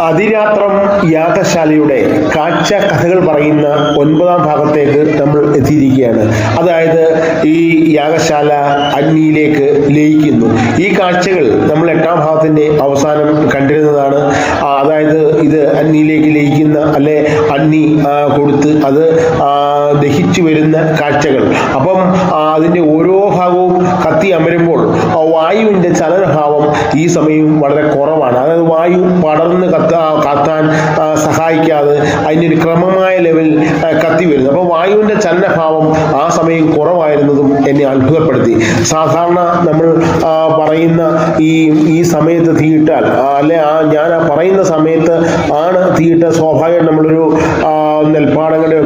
അതിരാത്രം യാഗശാലയുടെ കാഴ്ച കഥകൾ പറയുന്ന ഒൻപതാം ഭാഗത്തേക്ക് നമ്മൾ എത്തിയിരിക്കുകയാണ്. അതായത് ഈ യാഗശാല അഗ്നിയിലേക്ക് ലയിക്കുന്നു. ഈ കാഴ്ചകൾ നമ്മൾ എട്ടാം ഭാഗത്തിന്റെ അവസാനം കണ്ടിരുന്നതാണ്. അതായത് ഇത് അഗ്നിയിലേക്ക് ലയിക്കുന്ന അല്ലെ അഗ്നി കൊടുത്ത് അത് ദഹിച്ചു വരുന്ന കാഴ്ചകൾ. അപ്പം അതിന്റെ ഓരോ ഭാഗവും കത്തി അമരുമ്പോൾ ആ വായുവിന്റെ ചലനഭാവം ഈ സമയം വളരെ കുറവാണ്. അതായത് വായു പടർന്ന് കത്ത കത്താൻ സഹായിക്കാതെ അതിന്റെ ഒരു ക്രമമായ ലെവൽ കത്തി വരുന്നത് അപ്പോൾ വായുവിന്റെ ചലനഭാവം ആ സമയം കുറവായിരുന്നതും എന്നെ അത്ഭുതപ്പെടുത്തി. സാധാരണ നമ്മൾ പറയുന്ന ഈ ഈ സമയത്ത് തീയിട്ടാൽ അല്ലെ ആ ഞാൻ പറയുന്ന സമയത്ത് ആണ് തീയിട്ട സ്വാഭാവികം നമ്മളൊരു നെൽപ്പാടങ്ങളുടെ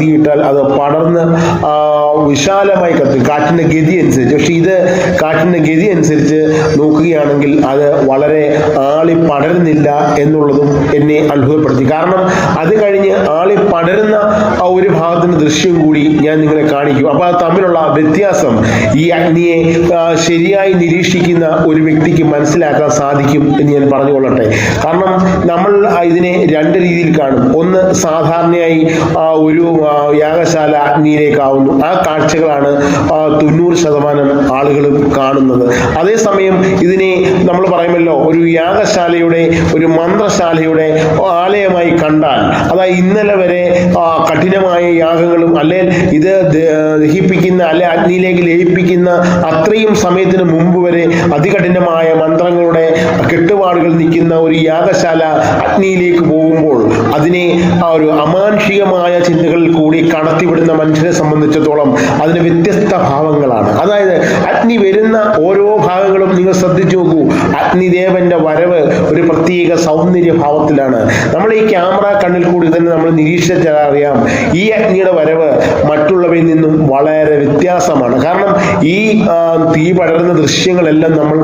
തീയിട്ടാൽ അത് പടർന്ന് വിശാലമായി കത്തും. കാറ്റിന്റെ ഗതി അനുസരിച്ച്. പക്ഷെ ഇത് കാറ്റിന്റെ ഗതി അനുസരിച്ച് നോക്കുകയാണെങ്കിൽ അത് വളരെ ആളി പടരുന്നില്ല എന്നുള്ളതും എന്നെ അത്ഭുതപ്പെടുത്തി. കാരണം അത് കഴിഞ്ഞ് ആളി പടരുന്ന ഒരു ഭാഗത്തിന്റെ ദൃശ്യം കൂടി ഞാൻ നിങ്ങളെ കാണിക്കും. അപ്പോൾ അത് തമ്മിലുള്ള വ്യത്യാസം ഈ അഗ്നിയെ ശരിയായി നിരീക്ഷിക്കുന്ന ഒരു വ്യക്തിക്ക് മനസ്സിലാക്കാൻ സാധിക്കും എന്ന് ഞാൻ പറഞ്ഞുകൊള്ളട്ടെ. കാരണം നമ്മൾ ഇതിനെ രണ്ട് രീതിയിൽ കാണും. ഒന്ന് സാധാരണയായി ഒരു യാഗശാല അഗ്നിയിലേക്കാവുന്നു. ആ കാഴ്ചകളാണ് തൊണ്ണൂറ് ശതമാനം ആളുകൾ കാണുന്നത്. അതേസമയം ഇതിനെ നമ്മൾ പറയുമല്ലോ ഒരു യാഗശാലയുടെ ഒരു മന്ത്രശാലയുടെ ആലയമായി കണ്ടാൽ അതായത് ഇന്നലെ വരെ കഠിനമായ യാഗങ്ങളും അല്ലെങ്കിൽ ഇത് ദഹിപ്പിക്കുന്ന അല്ലെ അഗ്നിയിലേക്ക് ലയിപ്പിക്കുന്ന അത്രയും സമയത്തിന് മുമ്പ് വരെ അതികഠിനമായ മന്ത്രങ്ങളുടെ കെട്ടുപാടുകൾ നിൽക്കുന്ന ഒരു യാഗശാല അഗ്നിയിലേക്ക് പോകുമ്പോൾ അതിനെ ഒരു അമാനുഷികമായ ചിന്തകളിൽ കൂടി കടത്തിവിടുന്ന മനുഷ്യനെ സംബന്ധിച്ചിടത്തോളം അതിന് വ്യത്യസ്ത ഭാവങ്ങളാണ്. അതായത് അഗ്നി വരുന്ന ഓരോ ഭാഗങ്ങളും നിങ്ങൾ ശ്രദ്ധിച്ചു നോക്കൂ. അഗ്നിദേവന്റെ വരവ് പ്രത്യേക സൗന്ദര്യ ഭാവത്തിലാണ് നമ്മൾ ഈ ക്യാമറ കണ്ണിൽ കൂടി തന്നെ നമ്മൾ നിരീക്ഷിച്ചാൽ അറിയാം. ഈ അഗ്നിയുടെ വരവ് മറ്റുള്ളവയിൽ നിന്നും വളരെ വ്യത്യാസമാണ്. കാരണം ഈ തീ പടരുന്ന ദൃശ്യങ്ങളെല്ലാം നമ്മൾ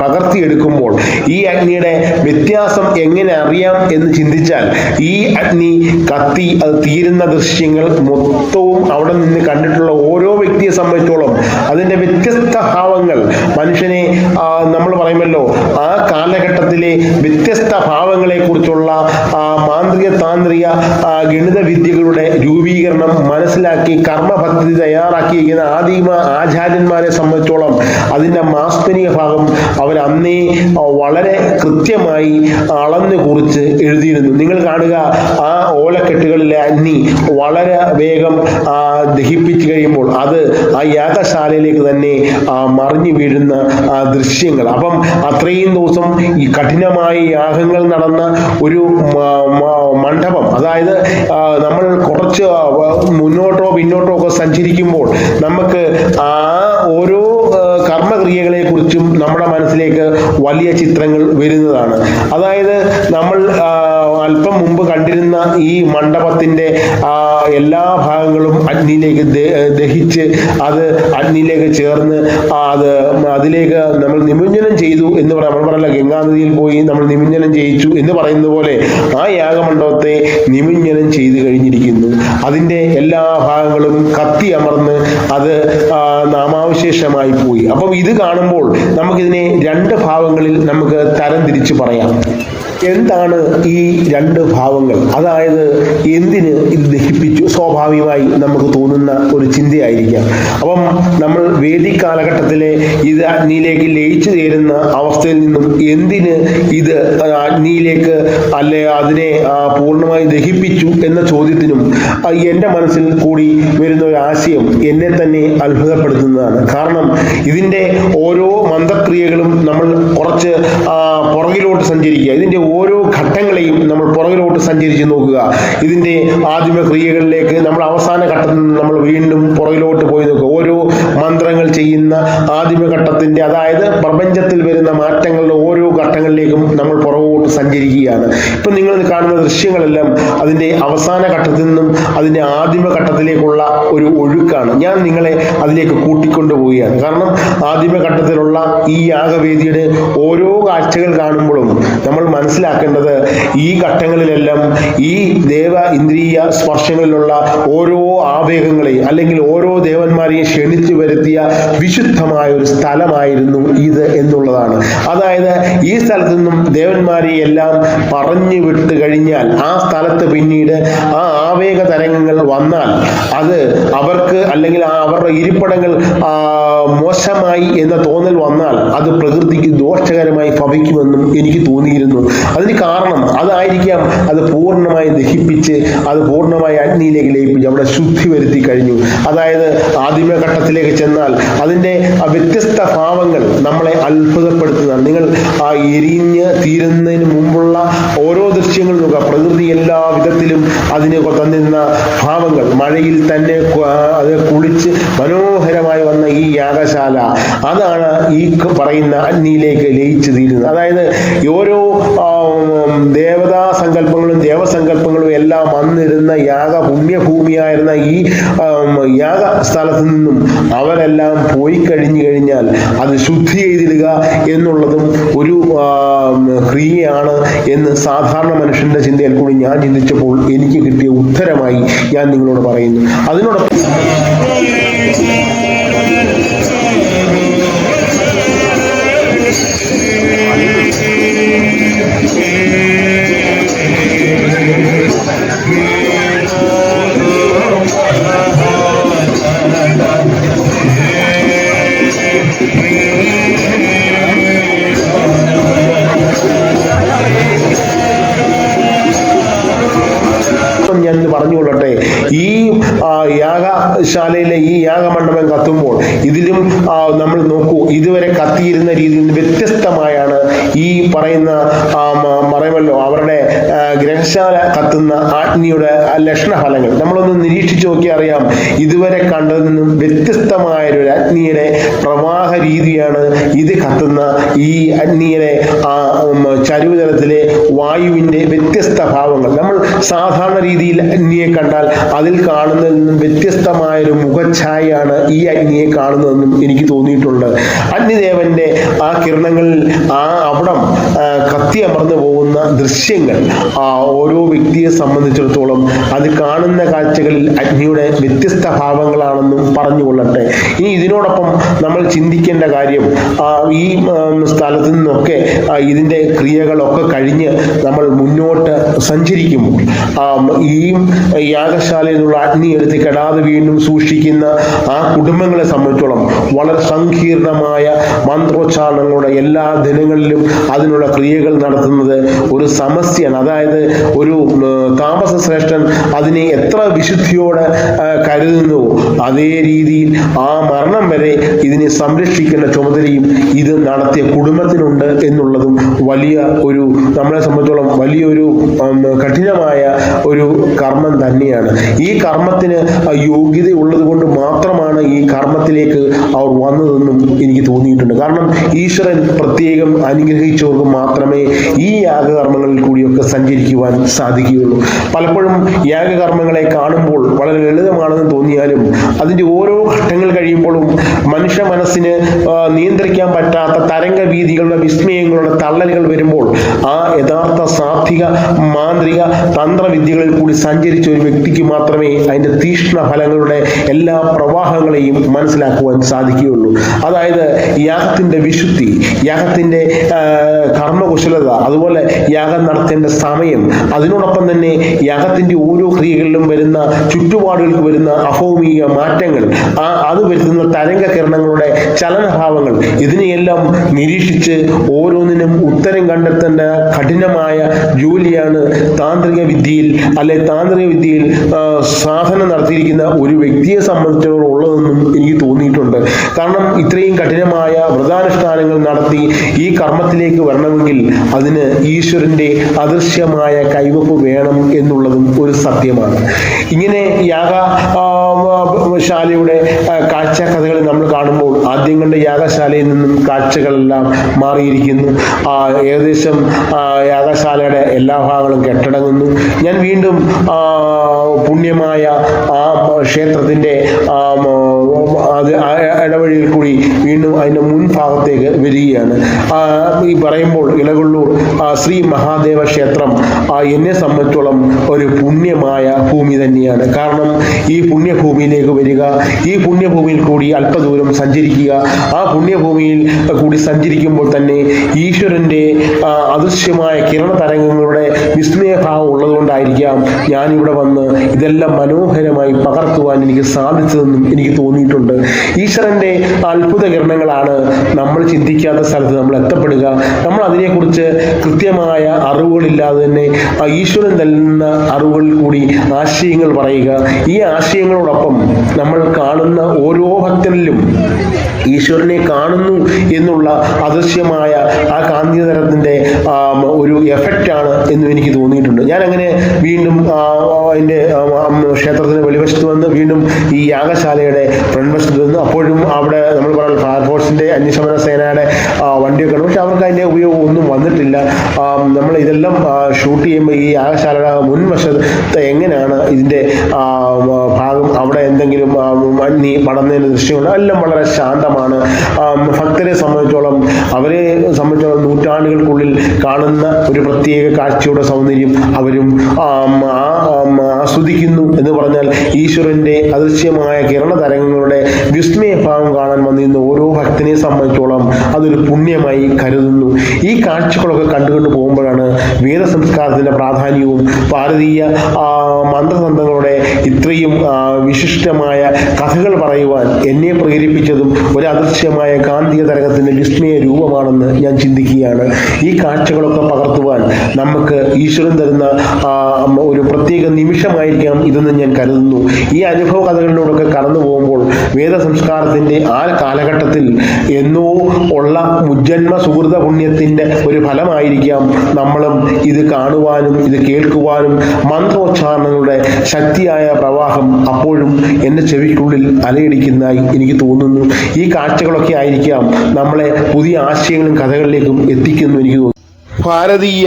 പകർത്തിയെടുക്കുമ്പോൾ ഈ അഗ്നിയുടെ വ്യത്യാസം എങ്ങനെ അറിയാം എന്ന് ചിന്തിച്ചാൽ ഈ അഗ്നി കത്തി അത് തീരുന്ന ദൃശ്യങ്ങൾ മൊത്തവും അവിടെ നിന്ന് കണ്ടിട്ടുള്ള ഓരോ വ്യക്തിയെ സംബന്ധിച്ചോളം അതിന്റെ വ്യത്യസ്ത ഭാവങ്ങൾ മനുഷ്യനെ നമ്മൾ പറയുമല്ലോ ആ കാലഘട്ടത്തിലെ വ്യത്യസ്ത ഭാവങ്ങളെ കുറിച്ചുള്ള മാന്ത്രിക താന്ത്രിക ഗണിത വിദ്യകളുടെ രൂപീകരണം മനസ്സിലാക്കി കർമ്മ പദ്ധതി തയ്യാറാക്കിയിരിക്കുന്ന ആദിമ ആചാര്യന്മാരെ സംബന്ധിച്ചോളം അതിന്റെ മാസ്തനിക ഭാഗം അവർ അന്നേ വളരെ കൃത്യമായി അളന്ന് കുറിച്ച് എഴുതിയിരുന്നു. നിങ്ങൾ കാണുക ആ ഓലക്കെട്ടുകളിലെ അന്നി വളരെ വേഗം ദഹിപ്പിച്ചു കഴിയുമ്പോൾ അത് ആ യാഗശാലയിലേക്ക് തന്നെ മറിഞ്ഞു വീഴുന്ന ദൃശ്യങ്ങൾ. അപ്പം അത്രയും ദിവസം ഈ കഠിനമായ യാഗങ്ങൾ നടന്ന ഒരു മണ്ഡപം. അതായത് നമ്മൾ കുറച്ച് മുന്നോട്ടോ പിന്നോട്ടോ ഒക്കെ സഞ്ചരിക്കുമ്പോൾ നമുക്ക് ആ ഓരോ കർമ്മക്രിയകളെ കുറിച്ചും നമ്മുടെ മനസ്സിലേക്ക് വലിയ ചിത്രങ്ങൾ വരുന്നതാണ്. അതായത് നമ്മൾ അല്പം മുമ്പ് കണ്ടിരുന്ന ഈ മണ്ഡപത്തിന്റെ എല്ലാ ഭാഗങ്ങളും അഗ്നിയിലേക്ക് ദഹിച്ച് അത് അഗ്നിയിലേക്ക് ചേർന്ന് അത് അതിലേക്ക് നമ്മൾ നിമഞ്ജനം ചെയ്തു എന്ന് പറയാം. നമ്മൾ പറയല്ല ഗംഗാനദിയിൽ പോയി നമ്മൾ നിമഞ്ജനം ചെയ്യിച്ചു എന്ന് പറയുന്ന പോലെ ആ യാഗമണ്ഡപത്തെ നിമഞ്ജനം ചെയ്തു കഴിഞ്ഞിരിക്കുന്നു. അതിന്റെ എല്ലാ ഭാഗങ്ങളും കത്തി അമർന്ന് അത് നാമാവശേഷമായി പോയി. അപ്പം ഇത് കാണുമ്പോൾ നമുക്കിതിനെ രണ്ട് ഭാവങ്ങളിൽ നമുക്ക് തരം തിരിച്ചു പറയാം. എന്താണ് ഈ രണ്ട് ഭാവങ്ങൾ? അതായത് എന്തിന് ഇത് ദഹിപ്പിച്ചു? സ്വാഭാവികമായി നമുക്ക് തോന്നുന്ന ഒരു ചിന്തയായിരിക്കാം. അപ്പം നമ്മൾ വേദി കാലഘട്ടത്തിലെ ഇത് അഗ്നിയിലേക്ക് ലയിച്ചു ചേരുന്ന അവസ്ഥയിൽ നിന്നും എന്തിന് ഇത് അഗ്നിയിലേക്ക് അല്ലെ അതിനെ പൂർണമായി ദഹിപ്പിച്ചു എന്ന ചോദ്യത്തിനും എന്റെ മനസ്സിൽ കൂടി വരുന്ന ഒരു ആശയം എന്നെ തന്നെ അത്ഭുതപ്പെടുത്തുന്നതാണ്. കാരണം ഇതിന്റെ ഓരോ മന്ത്രക്രിയകളും നമ്മൾ കുറച്ച് പുറകിലോട്ട് സഞ്ചരിക്കുക. ഇതിന്റെ ഓരോ ഘട്ടങ്ങളെയും നമ്മൾ പുറകിലോട്ട് സഞ്ചരിച്ച് നോക്കുക. ഇതിന്റെ ആദിമ ക്രിയകളിലേക്ക് നമ്മൾ അവസാന ഘട്ടത്തിൽ നിന്ന് നമ്മൾ വീണ്ടും പുറകിലോട്ട് പോയി നോക്കുക. ഓരോ മന്ത്രങ്ങൾ ചെയ്യുന്ന ആദിമ ഘട്ടത്തിന്റെ അതായത് പ്രപഞ്ചത്തിൽ വരുന്ന മാറ്റങ്ങളുടെ ഓരോ ഘട്ടങ്ങളിലേക്കും നമ്മൾ പുറകോട്ട് സഞ്ചരിക്കുകയാണ്. ഇപ്പം നിങ്ങൾ കാണുന്ന ദൃശ്യങ്ങളെല്ലാം അതിന്റെ അവസാന ഘട്ടത്തിൽ നിന്നും അതിന്റെ ആദിമ ഘട്ടത്തിലേക്കുള്ള ഒരു ഒഴുക്കാണ്. ഞാൻ നിങ്ങളെ അതിലേക്ക് കൂട്ടിക്കൊണ്ടുപോവുകയാണ്. കാരണം ആദിമ ഘട്ടത്തിലുള്ള ഈ യാഗവേദിയുടെ ഓരോ കാഴ്ചകൾ കാണുമ്പോഴും നമ്മൾ മനസ്സിലാക്കേണ്ടത് ഈ ഘട്ടങ്ങളിലെല്ലാം ഈ ദേവ ഇന്ദ്രിയ സ്പർശങ്ങളിലുള്ള ഓരോ ആവേഗങ്ങളെയും അല്ലെങ്കിൽ ഓരോ ദേവന്മാരെയും ക്ഷണിച്ചു വരുത്തിയ വിശുദ്ധമായ ഒരു സ്ഥലമായിരുന്നു ഇത് എന്നുള്ളതാണ്. അതായത് ഈ സ്ഥലത്ത് നിന്നും ദേവന്മാരെ എല്ലാം പറഞ്ഞു വിട്ട് കഴിഞ്ഞാൽ ആ സ്ഥലത്ത് പിന്നീട് ആ ആവേഗ തരംഗങ്ങൾ വന്നാൽ അത് അവർക്ക് അല്ലെങ്കിൽ ആ അവരുടെ ഇരിപ്പിടങ്ങൾ മോശമായി എന്ന തോന്നൽ വന്നാൽ അത് പ്രകൃതിക്ക് ദോഷകരമായി ഭവിക്കുമെന്നും എനിക്ക് തോന്നിയിരുന്നു. അതിന് കാരണം അതായിരിക്കാം അത് പൂർണമായി ദഹിപ്പിച്ച് അത് പൂർണമായി അഗ്നിയിലേക്ക് ലയിപ്പിച്ച് അവിടെ ശുദ്ധി വരുത്തി കഴിഞ്ഞു. അതായത് ആദിമഘട്ടത്തിലേക്ക് ചെന്നാൽ അതിന്റെ വ്യത്യസ്ത ഭാവങ്ങൾ നമ്മളെ അത്ഭുതപ്പെടുത്തുന്നതാണ്. നിങ്ങൾ ആ എരിഞ്ഞ് തീരുന്നതിന് മുമ്പുള്ള ഓരോ ദൃശ്യങ്ങൾ നോക്കുക പ്രകൃതി എല്ലാ വിധത്തിലും അതിന് തന്നിരുന്ന ഭാവങ്ങൾ. മഴയിൽ തന്നെ അത് കുളിച്ച് മനോഹരമായി വന്ന ഈ യാഗശാല അതാണ് ഈ പറയുന്ന അഗ്നിയിലേക്ക് ലയിച്ചു തീരുന്നത്. അതായത് ഓരോ ദേവതാ സങ്കല്പങ്ങളും ദേവസങ്കല്പങ്ങളും എല്ലാം വന്നിരുന്ന യാഗ പുണ്യഭൂമിയായിരുന്ന ഈ യാഗ സ്ഥലത്ത് നിന്നും അവരെല്ലാം പോയി കഴിഞ്ഞു കഴിഞ്ഞാൽ അത് ശുദ്ധി ചെയ്തിടുക എന്നുള്ളതും ഒരു ക്രിയയാണ് എന്ന് സാധാരണ മനുഷ്യന്റെ ചിന്തയിൽ കൂടി ഞാൻ ചിന്തിച്ചപ്പോൾ എനിക്ക് കിട്ടിയ ഉത്തരമായി ഞാൻ നിങ്ങളോട് പറയുന്നു. അതിനോടൊപ്പം യാഗശാലയിലെ ഈ യാഗമണ്ഡപം കത്തുമ്പോൾ ഇതിലും നമ്മൾ നോക്കൂ ഇതുവരെ കത്തിയിരുന്ന രീതിയിൽ നിന്ന് വ്യത്യസ്തമായാണ് ഈ പറയുന്ന പറയുമല്ലോ അവരുടെ ഗ്രഹശാല കത്തുന്ന ആജ്ഞയുടെ ലക്ഷണഫലങ്ങൾ. നമ്മളൊന്ന് നിരീക്ഷിച്ചു നോക്കി അറിയാം ഇതുവരെ കണ്ടതിൽ നിന്നും വ്യത്യസ്തമായ ഒരു അഗ്നിയുടെ പ്രവാഹ രീതിയാണ് ഇത് കത്തുന്ന ഈ അഗ്നിയുടെ ആ ചരുവതലത്തിലെ വായുവിന്റെ വ്യത്യസ്ത ഭാവങ്ങൾ. നമ്മൾ സാധാരണ രീതിയിൽ അഗ്നിയെ കണ്ടാൽ അതിൽ കാണുന്നതിൽ നിന്നും വ്യത്യസ്തമായ ഒരു മുഖഛായയാണ് ഈ അഗ്നിയെ കാണുന്നതെന്നും എനിക്ക് തോന്നിയിട്ടുണ്ട്. അഗ്നിദേവന്റെ ആ കിരണങ്ങളിൽ ആ അവിടം കത്തി അമർന്നു പോകുന്ന ദൃശ്യങ്ങൾ ആ ഓരോ വ്യക്തിയെ സംബന്ധിച്ചിടത്തോളം അത് കാണുന്ന കാഴ്ചകളിൽ അഗ്നിയുടെ വ്യത്യസ്ത ഭാവങ്ങളാണെന്നും പറഞ്ഞുകൊള്ളട്ടെ ഇനി ഇതിനോടൊപ്പം നമ്മൾ ചിന്തിക്കേണ്ട കാര്യം ഈ സ്ഥലത്തു നിന്നൊക്കെ ഇതിന്റെ ക്രിയകളൊക്കെ കഴിഞ്ഞ് നമ്മൾ മുന്നോട്ട് സഞ്ചരിക്കുമ്പോൾ ഈ യാഗശാലയിൽ നിന്നുള്ള അഗ്നി എടുത്ത് കെടാതെ വീണ്ടും സൂക്ഷിക്കുന്ന ആ കുടുംബങ്ങളെ സംബന്ധിച്ചോളം വളരെ സങ്കീർണമായ മന്ത്രോച്ചാരണങ്ങളുടെ എല്ലാ ദിനങ്ങളിലും അതിനുള്ള ക്രിയകൾ നടത്തുന്നത് ഒരു സമസ്യയാണ്. അതായത് ഒരു താമസ ശ്രേഷ്ഠൻ അതിനെ എത്ര വിശുദ്ധിയോടെ കരുതുന്നു അതേ രീതിയിൽ ആ മരണം വരെ ഇതിനെ സംരക്ഷിക്കേണ്ട ചുമതലയും ഇത് നടത്തിയ കുടുംബത്തിനുണ്ട് എന്നുള്ളതും വലിയ ഒരു നമ്മളെ സംബന്ധിച്ചോളം വലിയൊരു കഠിനമായ ഒരു കർമ്മം തന്നെയാണ്. ഈ കർമ്മത്തിന് യോഗ്യത ഉള്ളത് കൊണ്ട് മാത്രമാണ് ഈ കർമ്മത്തിലേക്ക് അവർ വന്നതെന്നും എനിക്ക് തോന്നിയിട്ടുണ്ട്. കാരണം ഈശ്വരൻ പ്രത്യേകം അനുഗ്രഹിച്ചവർക്ക് മാത്രമേ ഈ യാഗകർമ്മങ്ങളിൽ കൂടിയൊക്കെ സഞ്ചരിക്കുവാൻ സാധിക്കുകയുള്ളൂ. പലപ്പോഴും യാഗകർമ്മങ്ങളെ കാണുമ്പോൾ വളരെ ലളിതമാണെന്ന് തോന്നിയാലും അതിന്റെ ഓരോ ഘട്ടങ്ങൾ കഴിയുമ്പോഴും മനുഷ്യ മനസ്സിന് നിയന്ത്രിക്കാൻ പറ്റാത്ത തരംഗ വീതികളുടെ വിസ്മയങ്ങളുടെ തള്ളലുകൾ വരുമ്പോൾ ആ യഥാർത്ഥ സാത്വിക മാന്ത്രിക തന്ത്രവിദ്യകളിൽ കൂടി സഞ്ചരിച്ച ഒരു വ്യക്തിക്ക് മാത്രമേ അതിന്റെ തീക്ഷ്ണ ഫലങ്ങളുടെ എല്ലാ പ്രവാഹങ്ങളെയും മനസ്സിലാക്കുവാൻ സാധിക്കുകയുള്ളൂ. അതായത് യാഗത്തിന്റെ വിശുദ്ധി യാഗത്തിന്റെ കർമ്മകുശലത അതുപോലെ യാഗം നടത്തേണ്ട സമയം അതിനോടൊപ്പം തന്നെ യാഗത്തിന്റെ ഓരോ ക്രിയകളിലും വരുന്ന ചുറ്റുപാടുകൾക്ക് വരുന്ന അഭൗമിക മാറ്റങ്ങൾ ആ അത് വരുത്തുന്ന തരംഗ കിരണങ്ങളുടെ ചലനഭാവങ്ങൾ ഇതിനെയെല്ലാം നിരീക്ഷിച്ച് ഓരോന്നിനും ഉത്തരം കണ്ടെത്തേണ്ട കഠിനമായ ജോലിയാണ് താന്ത്രിക വിദ്യയിൽ അല്ലെ താന്ത്രിക വിദ്യയിൽ സാധന നടത്തിയിരിക്കുന്ന ഒരു വ്യക്തിയെ സംബന്ധിച്ചിടത്തോളം ഉള്ളതെന്നും എനിക്ക് തോന്നിയിട്ടുണ്ട്. കാരണം ഇത്രയും കഠിനമായ വ്രതാനുഷ്ഠാനങ്ങൾ നടത്തി ഈ കർമ്മത്തിലേക്ക് വരണമെങ്കിൽ അതിന് ഈശ്വരന്റെ അദൃശ്യമായ കൈവപ്പ് വേണം എന്നുള്ളതും ഒരു സത്യമാണ്. ഇങ്ങനെ യാഗ ആ, ശാലയുടെ ആ, കാഴ്ച കഥകൾ നമ്മൾ കാണുമ്പോൾ ആദ്യം കണ്ട യാഗശാലയിൽ നിന്നും കാഴ്ചകളെല്ലാം മാറിയിരിക്കുന്നു. ആ, ഏകദേശം യാഗശാലയുടെ എല്ലാ ഭാഗങ്ങളും കെട്ടടങ്ങുന്നു. ഞാൻ വീണ്ടും പുണ്യമായ ആ ക്ഷേത്രത്തിന്റെ ആ, അത് ഇടവഴിയിൽ കൂടി വീണ്ടും അതിന്റെ മുൻഭാഗത്തേക്ക് വരികയാണ്. ഈ പറയുമ്പോൾ ഇളകൊള്ളൂർ ശ്രീ മഹാദേവ ക്ഷേത്രം ആ, എന്നെ സംബന്ധിച്ചോളം ഒരു പുണ്യമായ ഭൂമി തന്നെയാണ്. കാരണം ഈ പുണ്യഭൂമിയിലേക്ക് വരിക ഈ പുണ്യഭൂമിയിൽ കൂടി അല്പദൂരം സഞ്ചരിക്കുക ആ പുണ്യഭൂമിയിൽ കൂടി സഞ്ചരിക്കുമ്പോൾ തന്നെ ഈശ്വരന്റെ അദൃശ്യമായ കിരണ തരംഗങ്ങളുടെ വിസ്മയഭാവം ഉള്ളതുകൊണ്ടായിരിക്കാം ഞാനിവിടെ വന്ന് ഇതെല്ലാം മനോഹരമായി പകർത്തുവാൻ എനിക്ക് സാധിച്ചതെന്നും എനിക്ക് തോന്നിയിട്ടുണ്ട്. ഈശ്വരന്റെ അത്ഭുത കിരണങ്ങളാണ് നമ്മൾ ചിന്തിക്കാത്ത സ്ഥലത്ത് നമ്മൾ എത്തപ്പെടുക. നമ്മൾ അതിനെക്കുറിച്ച് കൃത്യമായ അറിവുകളില്ലാതെ തന്നെ ആ ഈശ്വരൻ നൽകുന്ന അറിവുകളിൽ കൂടി ആശയങ്ങൾ പറയുക. ഈ ആശയങ്ങളോടൊപ്പം നമ്മൾ കാണുന്ന ഓരോ ഭക്തനിലും ഈശ്വരനെ കാണുന്നു എന്നുള്ള അദൃശ്യമായ ആ കാന്തിതരത്തിന്റെ ഒരു എഫക്റ്റാണ് എന്നും എനിക്ക് തോന്നിയിട്ടുണ്ട്. ഞാൻ അങ്ങനെ വീണ്ടും അതിന്റെ ക്ഷേത്രത്തിന് വെളിവശത്ത് വന്ന് വീണ്ടും ഈ യാഗശാലയുടെ ഫ്രണ്ട് വശത്ത് വന്ന് അപ്പോഴും അവിടെ നമ്മൾ പറയുന്ന ഫയർഫോഴ്സിന്റെ അന്യശമന സേനയുടെ വണ്ടിയൊക്കെ പക്ഷെ അവർക്ക് അതിന്റെ ഉപയോഗം ഒന്നും വന്നിട്ടില്ല. നമ്മൾ ഇതെല്ലാം ഷൂട്ട് ചെയ്യുമ്പോൾ ഈ യാഗശാലയുടെ മുൻവശത്ത് എങ്ങനെയാണ് ഇതിന്റെ ഭാഗം അവിടെ എന്തെങ്കിലും നീ പടന്നതിന് ദൃശ്യമുണ്ട് എല്ലാം വളരെ ശാന്തമാണ് ആ, ഭക്തരെ സംബന്ധിച്ചോളം അവരെ സംബന്ധിച്ചോളം നൂറ്റാണ്ടുകൾക്കുള്ളിൽ കാണുന്ന ഒരു പ്രത്യേക കാഴ്ചയുടെ സൗന്ദര്യം അവരും ആസ്വദിക്കുന്നു എന്ന് പറഞ്ഞാൽ ഈശ്വരന്റെ അദൃശ്യമായ കിരണ തരംഗങ്ങളുടെ വിസ്മയഭാവം കാണാൻ വന്നിരുന്ന ഓരോ ഭക്തനെ സംബന്ധിച്ചോളം അതൊരു പുണ്യമായി കരുതുന്നു. ഈ കാഴ്ചകളൊക്കെ കണ്ടുകൊണ്ട് പോകുമ്പോഴാണ് വേദ സംസ്കാരത്തിന്റെ പ്രാധാന്യവും ഭാരതീയ മന്ത്രതന്ത്രങ്ങളുടെ ഇത്രയും വിശിഷ്ടമായ കഥകൾ പറയുവാൻ എന്നെ പ്രേരിപ്പിച്ചതും ഒരു അദൃശ്യമായ കാന്തിക തരംഗത്തിന്റെ വിസ്മയ രൂപമാണെന്ന് ഞാൻ ചിന്തിക്കുകയാണ്. ഈ കാഴ്ചകളൊക്കെ പകർത്തുവാൻ നമുക്ക് ഈശ്വരൻ തരുന്ന ഒരു പ്രത്യേക നിമിഷമായിരിക്കാം ഇതെന്ന് ഞാൻ കരുതുന്നു. ഈ അനുഭവ കഥകളിലൂടെയൊക്കെ കടന്നു പോകുമ്പോൾ വേദ സംസ്കാരത്തിന്റെ ആ കാലഘട്ടത്തിൽ എന്നോ ഉള്ള മുജ്ജന്മ സുഹൃത പുണ്യത്തിന്റെ ഒരു ഫലമായിരിക്കാം നമ്മളും ഇത് കാണുവാനും ഇത് കേൾക്കുവാനും മന്ത്രോച്ചാരണങ്ങളുടെ ശക്തിയായ പ്രവാഹം അപ്പോഴും എന്റെ ചെവിക്കുള്ളിൽ അലയടിക്കുന്നതായി എനിക്ക് തോന്നുന്നു. ഈ കാഴ്ചകളൊക്കെ ആയിരിക്കാം നമ്മളെ പുതിയ ആശയങ്ങളും കഥകളിലേക്കും എത്തിക്കുന്നു എനിക്ക് തോന്നുന്നു. ഭാരതീയ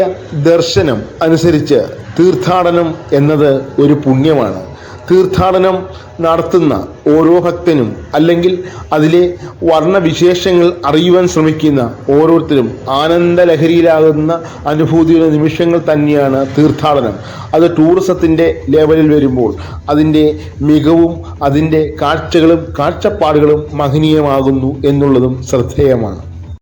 ദർശനം അനുസരിച്ച് തീർത്ഥാടനം എന്നത് ഒരു പുണ്യമാണ്. തീർത്ഥാടനം നടത്തുന്ന ഓരോ ഭക്തനും അല്ലെങ്കിൽ അതിലെ വർണവിശേഷങ്ങൾ അറിയുവാൻ ശ്രമിക്കുന്ന ഓരോരുത്തരും ആനന്ദലഹരിയിലാകുന്ന അനുഭൂതിയുടെ നിമിഷങ്ങൾ തന്നെയാണ് തീർത്ഥാടനം. അത് ടൂറിസത്തിന്റെ ലെവലിൽ വരുമ്പോൾ അതിന്റെ മികവും അതിന്റെ കാഴ്ചകളും കാഴ്ചപ്പാടുകളും മഹനീയമാകുന്നു എന്നുള്ളതും ശ്രദ്ധേയമാണ്.